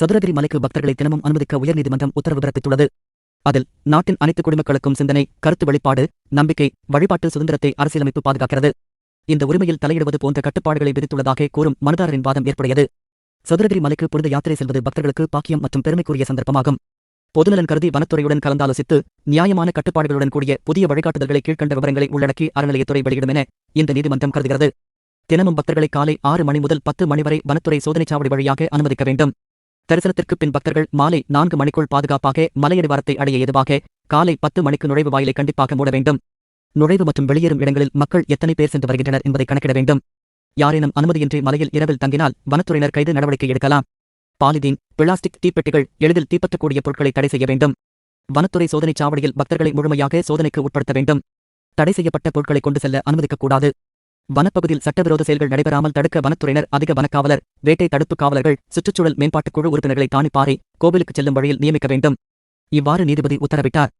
சதுரகிரி மலைக்கு பக்தர்களை தினமும் அனுமதிக்க உயர்நீதிமன்றம் உத்தரவு பிறப்பித்துள்ளது. அதில் நாட்டின் அனைத்து குடிமக்களுக்கும் சிந்தனை கருத்து வெளிப்பாடு நம்பிக்கை வழிபாட்டு சுதந்திரத்தை அரசியலமைப்பு பாதுகாக்கிறது. இந்த உரிமையில் தலையிடுவது போன்ற கட்டுப்பாடுகளை விதித்துள்ளதாக கூறும் மனுதாரரின் வாதம் ஏற்புடையது. சதுரகிரி மலைக்கு புனித யாத்திரை செல்வது பக்தர்களுக்கு பாக்கியம் மற்றும் பெருமைக்குரிய சந்தர்ப்பமாகும். பொதுநலன் கருதி வனத்துறையுடன் கலந்தாலோசித்து நியாயமான கட்டுப்பாடுகளுடன் கூடிய புதிய வழிகாட்டுதல்களை கீழ்க்கண்ட விவரங்களை உள்ளடக்கி அறநிலையத்துறை வெளியிடும் என இந்த நீதிமன்றம் கருதுகிறது. தினமும் பக்தர்களை காலை ஆறு மணி முதல் பத்து மணி வரை வனத்துறை சோதனைச்சாவடி வழியாக அனுமதிக்க வேண்டும். தரிசனத்திற்கு பின் பக்தர்கள் மாலை நான்கு மணிக்குள் பாதுகாப்பாக மலையடிவாரத்தை அடைய ஏதுவாக காலை பத்து மணிக்கு நுழைவு வாயிலை கண்டிப்பாக மூட வேண்டும். நுழைவு மற்றும் வெளியேறும் இடங்களில் மக்கள் எத்தனை பேர் சென்று வருகின்றனர் என்பதை கணக்கிட வேண்டும். யாரேனும் அனுமதியின்றி மலையில் இரவில் தங்கினால் வனத்துறையினர் கைது நடவடிக்கை எடுக்கலாம். பாலிதீன் பிளாஸ்டிக் தீப்பெட்டிகள் எளிதில் தீப்பற்றக்கூடிய பொருட்களை தடை செய்ய வேண்டும். வனத்துறை சோதனைச் சாவடியில் பக்தர்களை முழுமையாக சோதனைக்கு உட்படுத்த வேண்டும். தடை செய்யப்பட்ட பொருட்களை கொண்டு செல்ல அனுமதிக்கக்கூடாது. வனப்பகுதியில் சட்டவிரோத செயல்கள் நடைபெறாமல் தடுக்க வனத்துறையினர் அதிக வனக்காவலர் வேட்டை தடுப்பு காவலர்கள் சுற்றுச்சூழல் மேம்பாட்டுக் குழு உறுப்பினர்களை தானிப்பாறை கோவிலுக்கு செல்லும் வழியில் நியமிக்க வேண்டும். இவ்வாறு நீதிபதி உத்தரவிட்டார்.